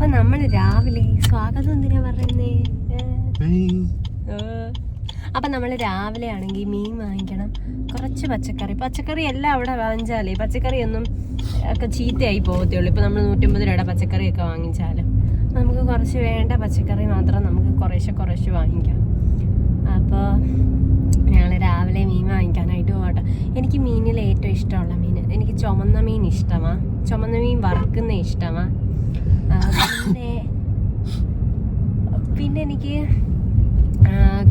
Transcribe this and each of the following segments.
അപ്പൊ നമ്മൾ രാവിലെ സ്വാഗതം എന്തിനാ പറയുന്നേ. അപ്പൊ നമ്മൾ രാവിലെ ആണെങ്കിൽ മീൻ വാങ്ങിക്കണം. കുറച്ച് പച്ചക്കറി. പച്ചക്കറി എല്ലാം അവിടെ വാങ്ങിച്ചാലേ. പച്ചക്കറി ഒന്നും ഒക്കെ ചീത്തയായി പോകത്തുള്ളൂ. ഇപ്പൊ നമ്മൾ നൂറ്റമ്പത് രൂപയുടെ പച്ചക്കറിയൊക്കെ വാങ്ങിച്ചാലും. അപ്പൊ നമുക്ക് കുറച്ച് വേണ്ട പച്ചക്കറി മാത്രം നമുക്ക് കുറേശ്ശെ കുറേശ്ശെ വാങ്ങിക്കാം. അപ്പോൾ ഞങ്ങൾ രാവിലെ മീൻ വാങ്ങിക്കാനായിട്ട് പോകട്ടെ. എനിക്ക് മീനിൽ ഏറ്റവും ഇഷ്ടമുള്ള മീൻ. എനിക്ക് ചുമന്ന മീൻ ഇഷ്ടമാണ് ചുമന്ന മീൻ വറുക്കുന്ന ഇഷ്ടമാണ് പിന്നെ പിന്നെ എനിക്ക്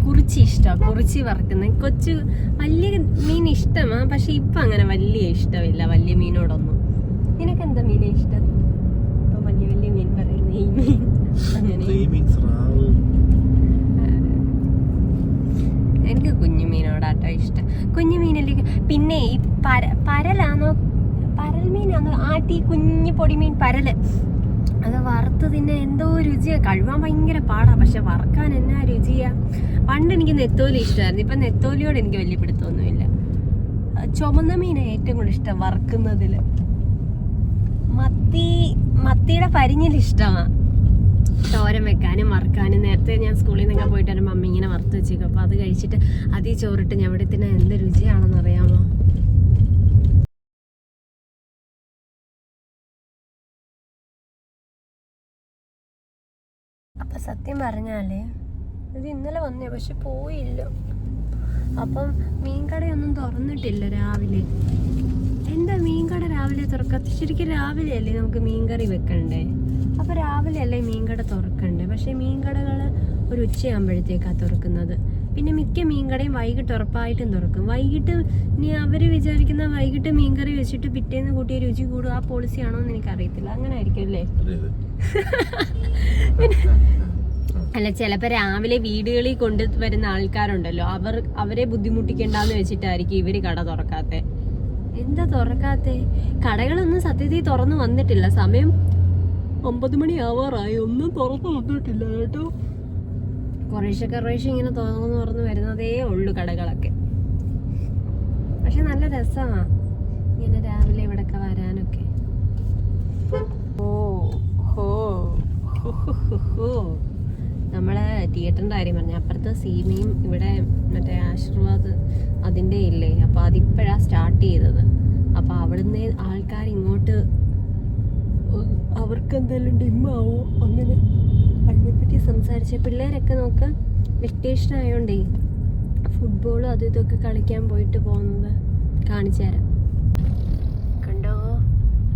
കുറിച്ചി ഇഷ്ടമാണ് കുറിച്ചി വറുക്കുന്നത് കൊച്ചു വലിയ മീൻ ഇഷ്ടമാണ് പക്ഷെ ഇപ്പം അങ്ങനെ വലിയ ഇഷ്ടമില്ല. വലിയ മീനോടൊന്നും. നിനക്ക് എന്താ മീനെ ഇഷ്ടം? ഇപ്പം വലിയ വലിയ മീൻ പറയുന്ന ഈ മീൻ. അങ്ങനെ. എനിക്ക് കുഞ്ഞു മീനോടാട്ടോ ഇഷ്ടം. കുഞ്ഞു മീനല്ലേ പിന്നെ ഈ പര പരലാണോ പരൽ മീനാണോ ആട്ടി കുഞ്ഞു പൊടിമീൻ പരൽ. തിന്നെ എന്തോ രുചിയാ. കഴുകാൻ ഭയങ്കര പാടാ. പക്ഷെ വറക്കാൻ എന്നാ രുചിയാ? പണ്ട് എനിക്ക് നെത്തോലി ഇഷ്ടമായിരുന്നു. ഇപ്പൊ നെത്തോലിയോട് എനിക്ക് വലിയ പിടുത്തമൊന്നുമില്ല. ചുമന്ന മീനാ ഏറ്റവും കൂടുതൽ ഇഷ്ടം വറുക്കുന്നതിൽ മത്തി മത്തിയുടെ പരിഞ്ഞിൽ ഇഷ്ടമാ. തോരൻ വെക്കാനും വറുക്കാനും. നേരത്തെ ഞാൻ സ്കൂളിൽ നിന്നൊക്കെ പോയിട്ട് വരുമ്പോൾ അമ്മ ഇങ്ങനെ വറുത്ത് വെച്ചേക്കും. അപ്പോൾ അത് കഴിച്ചിട്ട് അതീ ചോറിട്ട് ഞാൻ ഇവിടെ തന്നെ എന്ത് രുചിയാണെന്ന് അറിയാമോ അപ്പൊ സത്യം പറഞ്ഞാലേ ഇത് ഇന്നലെ വന്നേ പക്ഷെ പോയില്ല. അപ്പം മീൻകടയൊന്നും തുറന്നിട്ടില്ല രാവിലെ. എന്താ മീൻകട രാവിലെ തുറക്കാത്ത? ശരിക്കും രാവിലെ അല്ലേ നമുക്ക് മീൻകറി വെക്കണ്ടേ? അപ്പൊ രാവിലെ അല്ലേ മീൻകട തുറക്കണ്ടേ? പക്ഷെ മീൻകടകൾ ഒരു ഉച്ചയാകുമ്പോഴത്തേക്കാണ് തുറക്കുന്നത്. പിന്നെ മിക്ക മീൻകടയും വൈകിട്ട് ഉറപ്പായിട്ടും തുറക്കും. വൈകിട്ട് ഇനി അവർ വിചാരിക്കുന്ന വൈകിട്ട് മീൻകറി വെച്ചിട്ട് പിറ്റേന്ന് കൂട്ടിയ രുചി കൂടും. ആ പോളിസി ആണോ എന്ന് എനിക്കറിയത്തില്ല. അങ്ങനെ ആയിരിക്കും അല്ലേ അല്ല ചിലപ്പോൾ രാവിലെ വീടുകളിൽ കൊണ്ടുവരുന്ന ആൾക്കാരുണ്ടല്ലോ. അവർ അവരെ ബുദ്ധിമുട്ടിക്കണ്ടെന്ന് വെച്ചിട്ടായിരിക്കും ഇവർ കട തുറക്കാത്തെ. എന്താ തുറക്കാത്തെ? കടകളൊന്നും സത്യത്തിൽ തുറന്നു വന്നിട്ടില്ല. സമയം ഒമ്പത് മണി ആവാറായി. ഒന്നും തുറന്നു വന്നിട്ടില്ല കേട്ടോ. കുറേശ്ശെ കുറേശ്ശെ ഇങ്ങനെ തുറന്നു പറഞ്ഞു വരുന്നതേ ഉള്ളു കടകളൊക്കെ. പക്ഷെ നല്ല രസമാ ഇങ്ങനെ രാവിലെ ഇവിടൊക്കെ വരാനൊക്കെ. ഓ ഹോ ഹോ. നമ്മളെ തിയേറ്ററിന്റെ കാര്യം പറഞ്ഞു. അപ്പുറത്തെ സീമയും ഇവിടെ മറ്റേ ആശീർവാദ് അതിന്റെ ഇല്ലേ? അപ്പോൾ അതിപ്പോഴാ സ്റ്റാർട്ട് ചെയ്തത്. അപ്പോൾ അവിടുന്ന് ആൾക്കാർ ഇങ്ങോട്ട് അവർക്ക് എന്തെങ്കിലും ഡിമ്മാവോ അങ്ങനെ. അതിനെപ്പറ്റി സംസാരിച്ച പിള്ളേരൊക്കെ നോക്ക് വെക്കേഷൻ ആയതുകൊണ്ടേ ഫുട്ബോളും അതും ഇതൊക്കെ കളിക്കാൻ പോയിട്ട് പോകുന്നത് കാണിച്ചു തരാം. കണ്ടോ?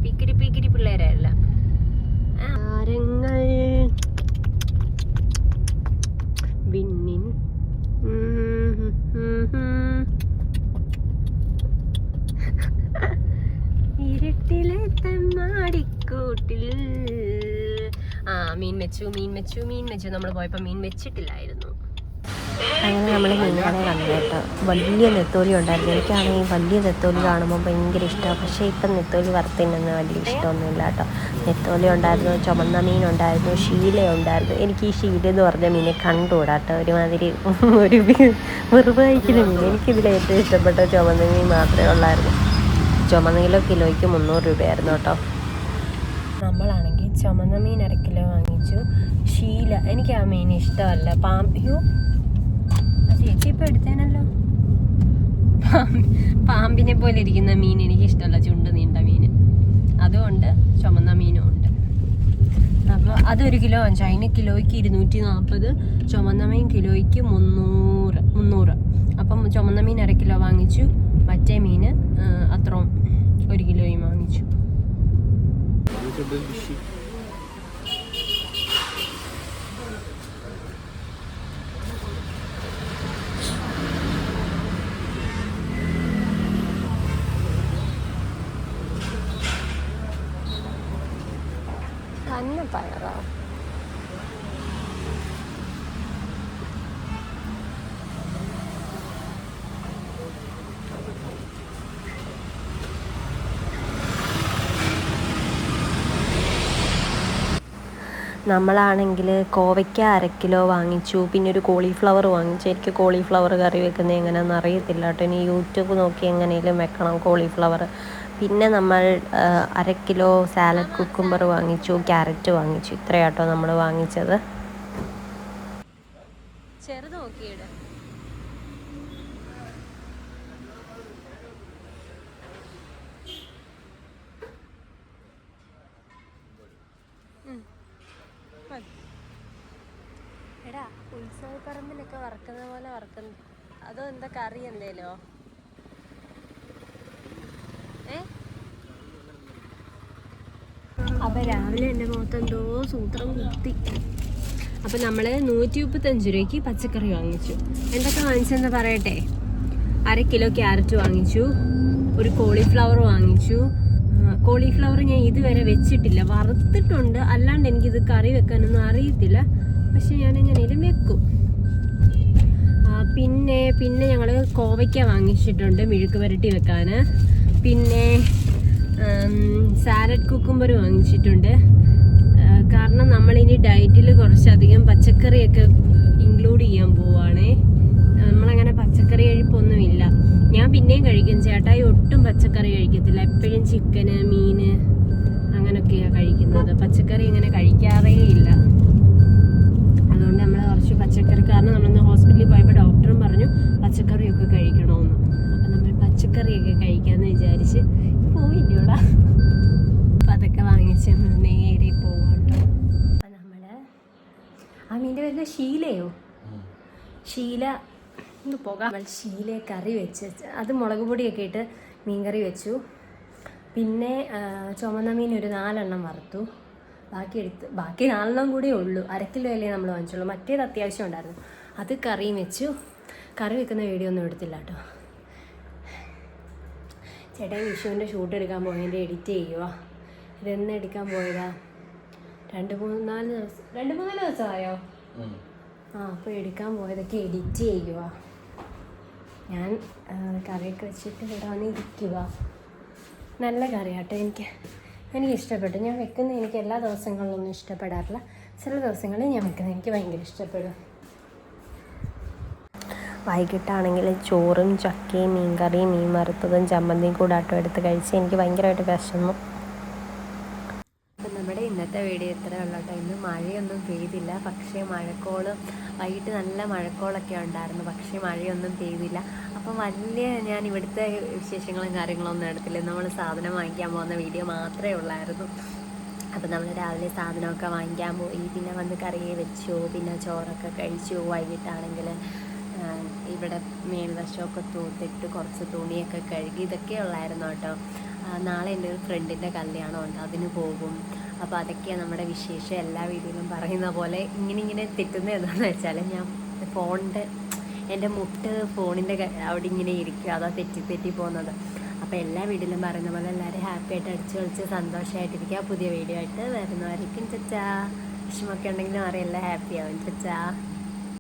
പിക്കിരി പിക്കിരി പിള്ളേരല്ല ആരങ്ങൾ വിണ്ണിൻ മീൻ വെച്ചു മീൻ വെച്ചു മീൻ വെച്ചു. നമ്മൾ പോയപ്പോൾ മീൻ വെച്ചിട്ടില്ലായിരുന്നു. അങ്ങനെ നമ്മൾ മീനുകളെ കണ്ടു കേട്ടോ. വലിയ നെത്തോലി ഉണ്ടായിരുന്നു. എനിക്കാണെങ്കിൽ വലിയ നെത്തോലി കാണുമ്പോൾ ഭയങ്കര ഇഷ്ടമാണ് പക്ഷേ ഇപ്പം നെത്തോലി വറുത്തിനൊന്നും വലിയ ഇഷ്ടമൊന്നുമില്ല കേട്ടോ. നെത്തോലി ഉണ്ടായിരുന്നു ചുമന്ന മീൻ ഉണ്ടായിരുന്നു ഷീല ഉണ്ടായിരുന്നു എനിക്ക് ഈ ഷീല എന്ന് പറഞ്ഞ മീനെ കണ്ടുകൂടാ കേട്ടോ. ഒരുമാതിരി ഒരു വെറുപായിക്കുന്ന മീൻ. എനിക്കിതിൽ ഏറ്റവും ഇഷ്ടപ്പെട്ട ചുമന്ന മീൻ മാത്രമേ ഉള്ളായിരുന്നു. ചുമന്ന കിലോ കിലോയ്ക്ക് മുന്നൂറ് രൂപയായിരുന്നു കേട്ടോ. നമ്മളാണെങ്കിൽ ചുമന്ന മീൻ അര കിലോ വാങ്ങിച്ചു. ഷീല എനിക്ക് ആ മീൻ ഇഷ്ടമല്ല. പാമ്പിയോ ചേച്ചി ഇപ്പൊ എടുത്തേനല്ലോ. പാമ്പിനെ പോലെ ഇരിക്കുന്ന മീൻ എനിക്ക് ഇഷ്ടമല്ല. ചുണ്ട് നീണ്ട മീൻ. അതുകൊണ്ട് ചുമന്ന മീനും ഉണ്ട്. അപ്പോൾ അതൊരു കിലോ വാങ്ങിച്ചു അതിന് കിലോയ്ക്ക് ഇരുന്നൂറ്റി നാൽപ്പത് ചുമന്ന മീൻ കിലോയ്ക്ക് മുന്നൂറ്. മുന്നൂറ്. അപ്പം ചുമന്ന മീൻ അര കിലോ വാങ്ങിച്ചു. മറ്റേ മീൻ അത്രയും ഒരു കിലോയും വാങ്ങിച്ചു. തന്നെ പയറാ? നമ്മളാണെങ്കിൽ കോവയ്ക്ക കിലോ വാങ്ങിച്ചു പിന്നെ ഒരു കോളിഫ്ലവർ വാങ്ങിച്ചു. എനിക്ക് കോളിഫ്ലവർ കറി വെക്കുന്നത് എങ്ങനെയാണെന്ന് അറിയത്തില്ല കേട്ടോ. ഇനി യൂട്യൂബ് നോക്കി എങ്ങനെയും വെക്കണം കോളിഫ്ലവർ. പിന്നെ നമ്മൾ അര കിലോ സാലഡ് കുക്കുംബർ വാങ്ങിച്ചു ക്യാരറ്റ് വാങ്ങിച്ചു. ഇത്രയാട്ടോ നമ്മൾ വാങ്ങിച്ചത്. എടാ ഉത്സവപ്പറമ്പിലൊക്കെ വറക്കുന്ന പോലെ വറക്കുന്നു അതോ എന്താ കറി എന്തേലോ? അപ്പൊ രാവിലെ എന്റെ മുഖത്ത് എന്തോ സൂത്രം കുത്തി. അപ്പോൾ നമ്മൾ നൂറ്റി മുപ്പത്തഞ്ച് രൂപയ്ക്ക് പച്ചക്കറി വാങ്ങിച്ചു. എന്തൊക്കെ വാങ്ങിച്ചെന്ന് പറയട്ടെ? അര കിലോ ക്യാരറ്റ് വാങ്ങിച്ചു. ഒരു കോളിഫ്ലവർ വാങ്ങിച്ചു. കോളിഫ്ലവർ ഞാൻ ഇതുവരെ വെച്ചിട്ടില്ല. വറുത്തിട്ടുണ്ട്. അല്ലാണ്ട് എനിക്കിത് കറി വെക്കാനൊന്നും അറിയത്തില്ല. പക്ഷെ ഞാൻ എങ്ങനെയും വെക്കും. പിന്നെ പിന്നെ ഞങ്ങൾ കോവയ്ക്ക വാങ്ങിച്ചിട്ടുണ്ട് മെഴുക്ക് പുരട്ടി വെക്കാൻ പിന്നെ സാലഡ് കുക്കുംബർ വാങ്ങിച്ചിട്ടുണ്ട്. കാരണം നമ്മളിനി ഡയറ്റിൽ കുറച്ചധികം പച്ചക്കറിയൊക്കെ ഇൻക്ലൂഡ് ചെയ്യാൻ പോവാണേ. നമ്മളങ്ങനെ പച്ചക്കറി കഴിപ്പൊന്നുമില്ല ഞാൻ പിന്നെയും കഴിക്കും. ചേട്ടായി ഒട്ടും പച്ചക്കറി കഴിക്കത്തില്ല. എപ്പോഴും ചിക്കന് മീന് അങ്ങനെയൊക്കെയാണ് കഴിക്കുന്നത്. പച്ചക്കറി ഇങ്ങനെ കഴിക്കാറേ ഇല്ല. അതുകൊണ്ട് നമ്മൾ കുറച്ച് പച്ചക്കറി കാരണം നമ്മളിന്ന് ഹോസ്പിറ്റലിൽ പോയപ്പോൾ ഡോക്ടറും പറഞ്ഞു പച്ചക്കറിയൊക്കെ കഴിക്കണമെന്ന് അപ്പം നമ്മൾ പച്ചക്കറിയൊക്കെ കഴിക്കാമെന്ന് വിചാരിച്ച് പോയില്ലടാ അപ്പം അതൊക്കെ വാങ്ങിച്ച് നമ്മൾ നേരെ പോവാട്ടോ അപ്പം നമ്മൾ അമ്മീന്റെ വരുന്ന ശീലയോ? ശീല ഒന്ന് പോകാം. നമ്മൾ ശീല കറി വെച്ച് അത് മുളക് പൊടിയൊക്കെ ഇട്ട് മീൻകറി വെച്ചു. പിന്നെ ചുമന്ന മീൻ ഒരു നാലെണ്ണം വറുത്തു. ബാക്കി എടുത്ത് ബാക്കി നാലെണ്ണം കൂടിയേ ഉള്ളൂ. അരക്കിലോ കിലോ അല്ലേ നമ്മൾ വാങ്ങിച്ചുള്ളൂ. മറ്റേത് അത്യാവശ്യം ഉണ്ടായിരുന്നു. അത് കറിയും വെച്ചു. കറി വെക്കുന്ന വീഡിയോ ഒന്നും എടുത്തില്ല കേട്ടോ. ചേട്ടൻ വിഷുവിന്റെ ഷൂട്ട് എടുക്കാൻ പോയതിന്റെ എഡിറ്റ് ചെയ്യുക ഇതെന്ന് എടുക്കാൻ പോയതാ? രണ്ട് മൂന്ന് നാല് ദിവസം രണ്ട് മൂന്നാൽ ദിവസമായോ? ആ അപ്പോൾ എടുക്കാൻ പോയതൊക്കെ എഡിറ്റ് ചെയ്യുക ഞാൻ കറിയൊക്കെ വെച്ചിട്ട് ഇടാൻ ഇരിക്കുക നല്ല കറിയാട്ടോ എനിക്ക്. എനിക്ക് ഇഷ്ടപ്പെട്ടു. ഞാൻ വെക്കുന്ന എനിക്ക് എല്ലാ ദിവസങ്ങളിലൊന്നും ഇഷ്ടപ്പെടാറില്ല. ചില ദിവസങ്ങളിൽ ഞാൻ വെക്കുന്നത് എനിക്ക് ഭയങ്കര ഇഷ്ടപ്പെടും. വൈകിട്ടാണെങ്കിൽ ചോറും ചക്കയും മീൻകറിയും മീൻ വറുത്തതും ചമ്മന്തിയും കൂടാട്ടോ എടുത്ത് കഴിച്ച് എനിക്ക് ഭയങ്കരമായിട്ട് വിഷമം അപ്പം നമ്മുടെ ഇന്നത്തെ വീഡിയോ എത്ര ഉള്ളൂ ഇന്ന് മഴയൊന്നും പെയ്തില്ല. പക്ഷേ മഴക്കോൾ വൈകിട്ട് നല്ല മഴക്കോളൊക്കെ ഉണ്ടായിരുന്നു. പക്ഷേ മഴയൊന്നും പെയ്തില്ല. അപ്പം വലിയ ഞാൻ ഇവിടുത്തെ വിശേഷങ്ങളും കാര്യങ്ങളും ഒന്നും എടുത്തില്ല. നമ്മൾ സാധനം വാങ്ങിക്കാൻ പോകുന്ന വീഡിയോ മാത്രമേ ഉള്ളായിരുന്നു. അപ്പം നമ്മൾ രാവിലെ സാധനമൊക്കെ വാങ്ങിക്കാൻ പോയി. പിന്നെ വന്ന് കറിയെ വെച്ചു. പിന്നെ ചോറൊക്കെ കഴിച്ചു. വൈകിട്ടാണെങ്കിൽ ഇവിടെ മേൽവശമൊക്കെ തൂത്തിട്ട് കുറച്ച് തുണിയൊക്കെ കഴുകി ഇതൊക്കെ ഉള്ളായിരുന്നു കേട്ടോ. നാളെ എന്റെ ഒരു ഫ്രണ്ടിന്റെ കല്യാണമുണ്ട് അതിന് പോകും. അപ്പോൾ അതൊക്കെയാണ് നമ്മുടെ വിശേഷം. എല്ലാ വീഡിയോയിലും പറയുന്ന പോലെ ഇങ്ങനെ ഇങ്ങനെ തെറ്റുന്ന എന്താണെന്ന് വെച്ചാൽ ഞാൻ ഫോണിന്റെ എന്റെ മുട്ട് ഫോണിന്റെ അവിടെ ഇങ്ങനെ ഇരിക്കും. അതാ തെറ്റി തെറ്റി പോകുന്നത്. അപ്പോൾ എല്ലാ വീഡിയോയിലും പറയുന്ന പോലെ എല്ലാവരും ഹാപ്പി ആയിട്ട് അടിച്ചു കളിച്ച് സന്തോഷമായിട്ടിരിക്കുക പുതിയ വീഡിയോ ആയിട്ട് വരുന്നവരേക്കും ചച്ചാ വിഷമൊക്കെ ഉണ്ടെങ്കിലും അറിയാം എല്ലാം ഹാപ്പി ആവും. ചച്ചാ